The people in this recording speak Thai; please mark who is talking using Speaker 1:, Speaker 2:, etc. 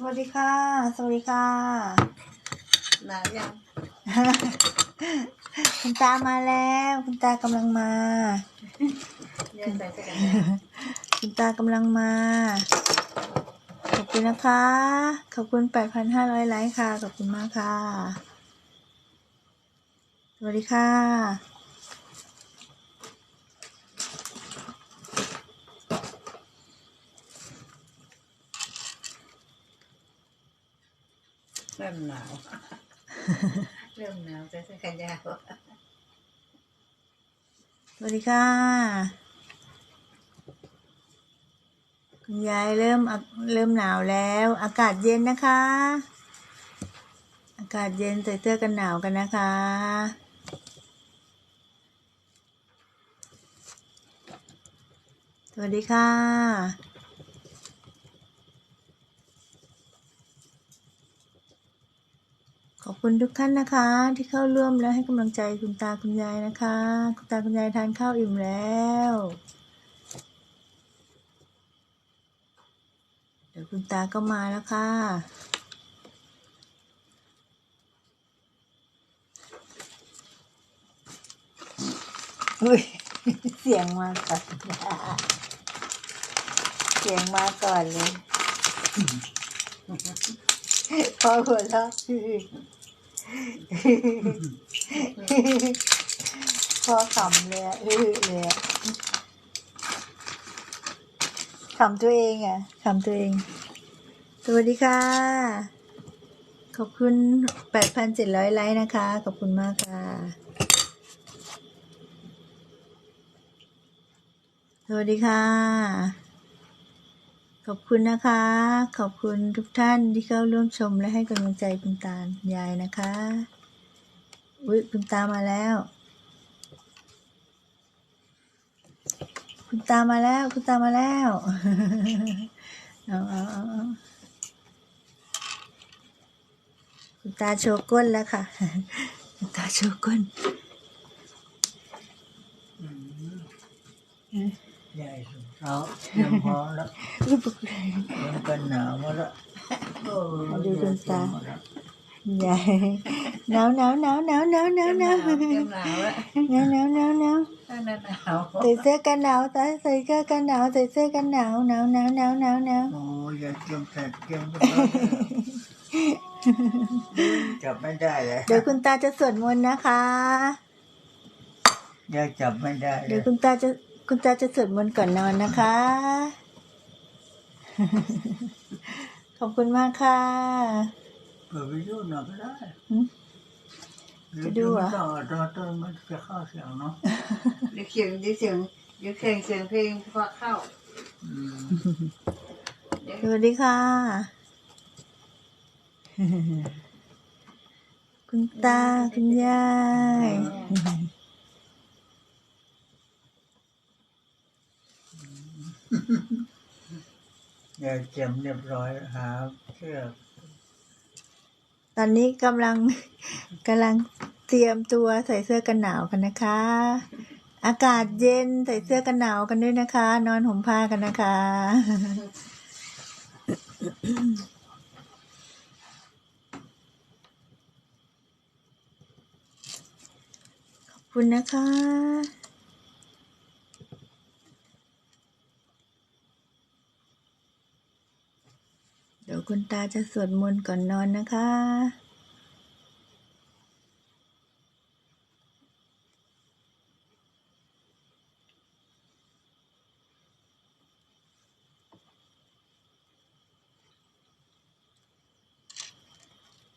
Speaker 1: สวัสดีค่ะ สวัสดีค่ะ
Speaker 2: หนาวยัง
Speaker 1: คุณตามาแล้ว คุณตากำลังมา
Speaker 2: ยังใส่เสื้อกันหนาว
Speaker 1: คุณตากำลังมา ขอบคุณนะคะ ขอบคุณ 8,500 ไลค์ค่ะ ขอบคุณมากค่ะ สวัสดีค่ะ
Speaker 2: เริ่มหนาวเริ่มหนาวใส่เสื้อกันยาว
Speaker 1: สวัสดีค่ะ คุณยายเริ่มอะเริ่มหนาวแล้ว อากาศเย็นนะคะ อากาศเย็นใส่เสื้อกันหนาวกันนะคะสวัสดีค่ะ อบคุณทุกท่านนะคะ ที่เข้าร่วมและให้กำลังใจคุณตาคุณยายนะคะ คุณตาคุณยายทานข้าวอิ่มแล้ว เดี๋ยวคุณตาก็มาแล้วค่ะอุ้ยเสียงมาก่อนเสียงมาก่อนเลยพอหัวเราะ พอขำเลยอะอื้อเลยขำตัวเองอะขำตัวเอง สวัสดีค่ะ ขอบคุณ 8,700 ไลค์นะคะ ขอบคุณมากค่ะ สวัสดีค่ะ ขอบคุณนะคะ ขอบคุณทุกท่านที่เข้าร่วมชมและให้กำลังใจคุณตาคุณยายนะคะอุ๊ยคุณตามาแล้ว คุณตามาแล้ว คุณตามาแล้วเอาเอาเอาคุณตาโชว์ก้นแล้วค่ะ คุณตาโชว์ก้น
Speaker 3: ใหญ่สุดเขาเตรียมพร้อมแล้ว
Speaker 1: อุ๊ยปกติ
Speaker 3: เตรียมกันหนาวมาแล้วโอ้
Speaker 1: มาดูคุณตา
Speaker 3: เตรียมมาแล้ว
Speaker 1: ยายหนาวหนาวหนาวหนาวหนาวหนาวหนาว
Speaker 2: เริ่มหนาวแล้ว
Speaker 1: หนาวหนาวหนาวหนาว
Speaker 2: ถ้าหนาวหนาว
Speaker 1: ใส่เสื้อกันหนาวใส่ใส่เสื้อกันหนาวใส่เสื้อกันหนาวหนาวหนาวหนาวหนาวหนาว
Speaker 3: โอ้ยอย่าเตรียมแตกเตรียมกันแล้วจับไม่ได้เลย
Speaker 1: เดี๋ยวคุณตาจะสวดมนต์นะคะ
Speaker 3: อย่าจับไม่ได้เล
Speaker 1: เดี๋ยวยคุณตาจะ คุณตาจะสวดมนต์ก่อนนอนนะคะ ขอบคุณมากค่ะ
Speaker 3: เปิดวิทยุหน่อยก็ได้
Speaker 1: หืมจะดูเหรอ
Speaker 3: ไม่ต้องตอนต้นมันจะเข้าเสียงเนาะ
Speaker 2: เดี๋ยวเสียงเดี๋ยวเสียงเดี๋ยวเสียงเสียงเพลงพอเข้า
Speaker 3: อืม
Speaker 2: เดี๋ยว
Speaker 1: สวัสดีค่ะ คุณตา คุณยาย
Speaker 3: อย่า เจ็บเรียบร้อยหาเสื้อ
Speaker 1: ตอนนี้กำลังกำลังเตรียมตัวใส่เสื้อกันหนาวกันนะคะ อากาศเย็นใส่เสื้อกันหนาวกันด้วยนะคะ นอนห่มผ้ากันนะคะ ขอบคุณนะคะ เดี๋ยวคุณตาจะสวดมนต์ก่อนนอนนะคะ